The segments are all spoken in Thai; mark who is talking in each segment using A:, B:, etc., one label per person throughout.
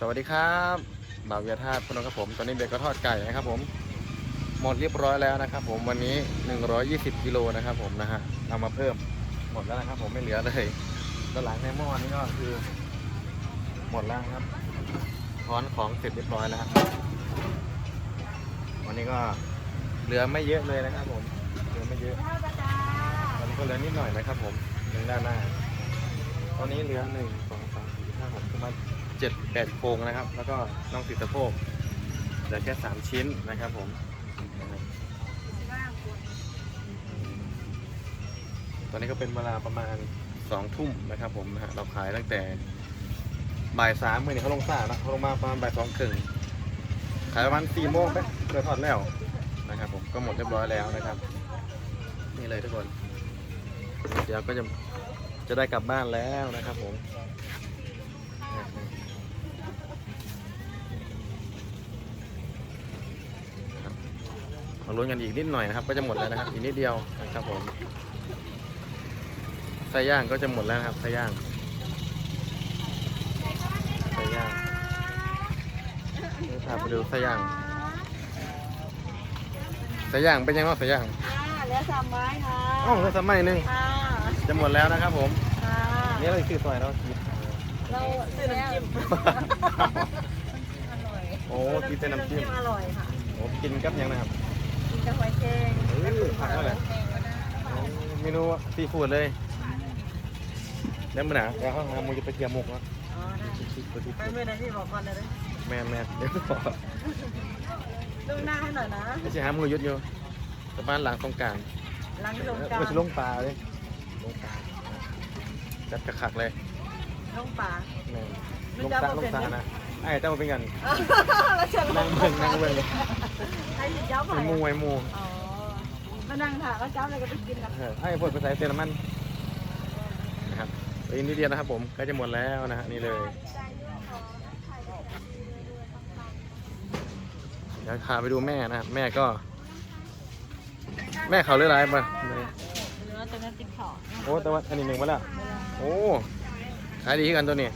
A: สวัสดีครับบ่าวเวียธาตุพนมครับผม ตอนนี้เบร์ก็ทอดไก่นะครับผม หมดเรียบร้อยแล้วนะครับผม วันนี้ 120กิโลนะครับผมนะฮะ เอามาเพิ่ม หมดแล้วนะครับผมไม่เหลือเลยด้านหลังในหม้อนี้ก็คือ หมดแล้วครับถอนของเสร็จเรียบร้อยแล้ววันนี้ก็เหลือไม่เยอะเลยนะครับผม เหลือไม่เยอะตอนนี้ก็เหลือนิดหน่อยนะครับผมหนึ่งด้านหน้า ตอนนี้เหลือหนึ่งสองสามสี่ห้าหกประมาณเจ็ดแปดโครงนะครับ แล้วก็น้องติดสะโพกเหลือแค่สามชิ้นนะครับผม ตอนนี้ก็เป็นเวลาประมาณสองทุ่มนะครับผมนะฮะเราขายตั้งแต่บ่ายสามเมื่อนี้เขาลงซ่านะเขาลงมาประมาณบ่ายสองครึ่งขายประมาณสี่โมงไปเกิดทอดแล้วนะครับผมก็หมดเรียบร้อยแล้วนะครับ นี่เลยทุกคน เดี๋ยวก็จะ จะได้กลับบ้านแล้วนะครับผมครับมาลุ้นกันอีกนิดหน่อยนะครับ ก็จะหมดแล้วนะครับอีกนิดเดียวนะครับผมไส้ย่างก็จะหมดแล้วนะครับไส้ย่างไส้ย่างเดี๋ยวพาไปดูไส้ย่างไส้ย่างเป็นยังไงบ้างไส้ย่าง
B: ค่ะเหลือสามไม้ค่ะ
A: อ๋อแล้วสมัยหนึ่ง
B: ค่ะ
A: จะหมดแล้วนะครับผม
B: ค่ะ
A: นี่เราคือซอยเราคิด
B: เราซื้อน้ำจิ้มอร่อย
A: โอ้กินแต่น้ำจิ้ม
B: อร่อยค่ะ
A: โอ้กินกับหยังนะครับ
B: กินกับหอยแครง
A: เออผักเท่าไหร่โอ้เมนูซีฟู้ดเลยแล้วมันหนาแล้วห้องน้ำมันจะไปเทียมมุกแล้ว
B: อ๋อได้
A: ซีฟู้ดซี
B: ไป
A: ฟู้ด
B: เมื่อไหร่พี่บอกก่อนเลย
A: แม่นแม่นเดี๋ยวขอ
B: ลูกหน้าให้หน่อยนะ
A: ไม่ใช่หามือยุดอยู่แต่บ้านหลังตรงกลาง
B: หลังลงกลาง
A: ไม่ใช่ลงปลาเลยล งปลาจัดกระขักเลย
B: ลงป่า
A: แม่น
B: ไม่
A: ลง
B: จับ
A: ตาล
B: บ่
A: ง
B: เป็น
A: ตา
B: เนี่ย
A: นะไอ้เจ้ามาเป็นกัน
B: แล้วเชิญ
A: นั่งเบิ่งนั่งเบิ่ง
B: ให้หยิบเจ้าไป
A: ไอ้หมูไอ้หมู
B: อ๋อมานั่งถ่ายแล้วเจ้าอะไรก็ไปกินกัน
A: เออไอ้พวกภาษาเตยอรมันนะครับอีกนิดเดียวนะครับผมใกล้จะหมดแล้วนะฮะนี่เลยเดี๋ยวพาไปดูแม่นะแม่ก็ แม่เขาเลือดอะไร ปะ
B: เนื้อตัวนั้นติดขอ
A: โอ้แต่ว่าอันนี้หนึ่งมาแล้วโอ้ขายดีขึ้นกันตัวนี้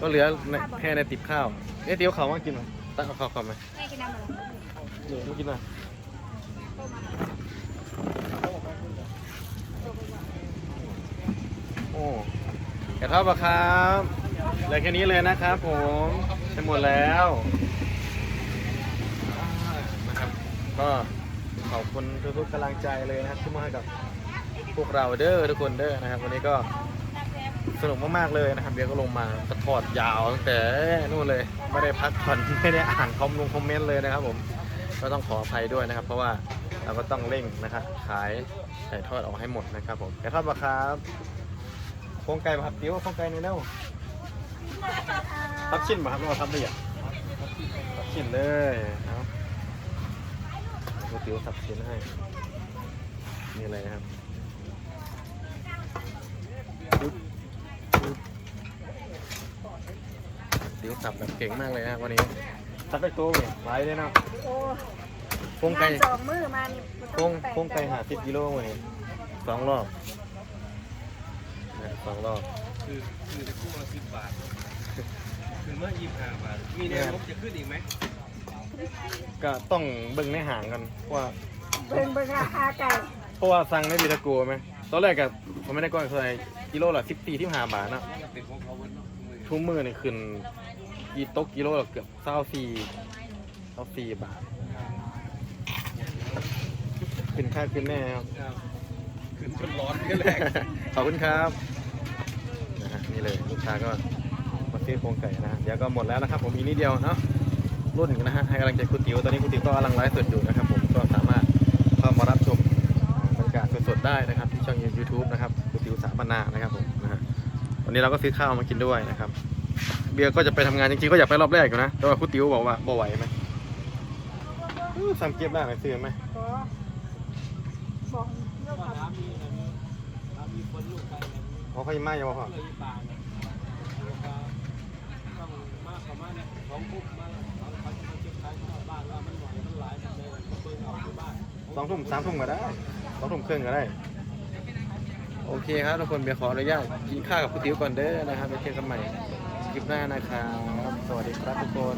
A: ก็เหลือในแค่ในติบข้าวเอ๊ะเดี๋ยวเขามากินไหมตั้งเอาข้าวก่อนไหม
B: แม่กินน้ำอะไร
A: เดี๋ยวมากินหน่อยโอ้กระทบปะครับเหลือแค่นี้เลยนะครับผมจะหมดแล้วนะครับก็ขอบคุณทุกๆกำลังใจเลยนะครับที่มาให้กับ พวกเราเด้อทุกคนเด้อนะครับ วันนี้ก็สนุกมากๆเลยนะครับเบียร์ก็ลงมาสะทอดยาวตั้งแต่นู่นเลยไม่ได้พักผ่อนไม่ได้อ่านคอมลงคอมเมนต์เลยนะครับ ผมก็ต้องขออภัยด้วยนะครับ เพราะว่าเราก็ต้องเร่งนะครับขายไก่ทอดออกให้หมดนะครับผมไก่ทอดปะครับโครงไก่ปะครับติ๋วโครงไก่นี่แล้วทับชิ้นปะครับหรือว่าทับละเอียดทับชิ้นเลยเอาติ๋วสับชิ้นให้นี่เลยนะครับ ปึ๊บปึ๊บติ๋วสับแบบเก่งมากเลยนะครับวันนี้สับไปตัวเลยไว้เลยเนาะ
B: โอ้
A: โครงไก่
B: งานสองมือมานี่มัน
A: โค
B: ต้
A: ร
B: องแปล
A: โครงไก่หาสิบกิโลวันนี้สองรอบนะสองรอบ
C: คือคือจะคู่ละสิบบาทคือเมื่อยี่สิบห้าบาท มีแนวโน้มจะขึ้นอีกไหม
A: ก็ต้องเบิ่งในห่างกันว่า
B: เบิ่งเบิ่งราคาไก่
A: เพราะว่าสั่งในบิตาโกไหมตอนแรกกับผมไม่ได้ก้อนเคย กิโลละสิบสี่ที่ห้าบาทเนาะ
C: เป็นของเขาวันเนาะมือ
A: ทุ่มมือนี่ขึ้นกีตกกิโลละเกือบเศร้าสี่เศร้าสี่บาท ขึ้นค่าขึ้นแน่ครับ
C: ครับขึ้นจนร้อนก็แรก
A: ขอบคุณครับนะฮะนี่เลยลูกค้าก็มาซื้อโครงไก่นะฮะเดี๋ยวก็หมดแล้วนะครับ ผมอีกนิดเดียวเนาะรุ่นนะฮะให้กำลังใจคุณติ๋วตอนนี้คุณติ๋วก็กำลังไลฟ์สดอยู่นะครับ ผมก็สามารถเข้ามารับชมบรรยากาศสดๆได้นะครับ ที่ช่องยูทูบนะครับ คุณติ๋วสานะครับผมนะฮะวันนี้เราก็ซื้อข้าวมากินด้วยนะครับ เบียร์ก็จะไปทำงานจริงๆก็อยากไปรอบแรกอยู่นะแต่ว่าคุณติ๋วบอกว่าบ่ไหวไหมสั่งเก็บได้ไหมซื้อไหม
B: ขอสองเลือกครับ
A: เพราะเขายังไม่ยังบอกว่าสองทุ่มสามทุ่มก็ได้สองทุ่มครึ่งก็ได้ โอเคครับทุกคนเบียร์ขออนุญาตกินข้าวกับคุณติ๋วก่อนเด้อนะครับไปเจอกันใหม่คลิปหน้านะครับ สวัสดีครับทุกคน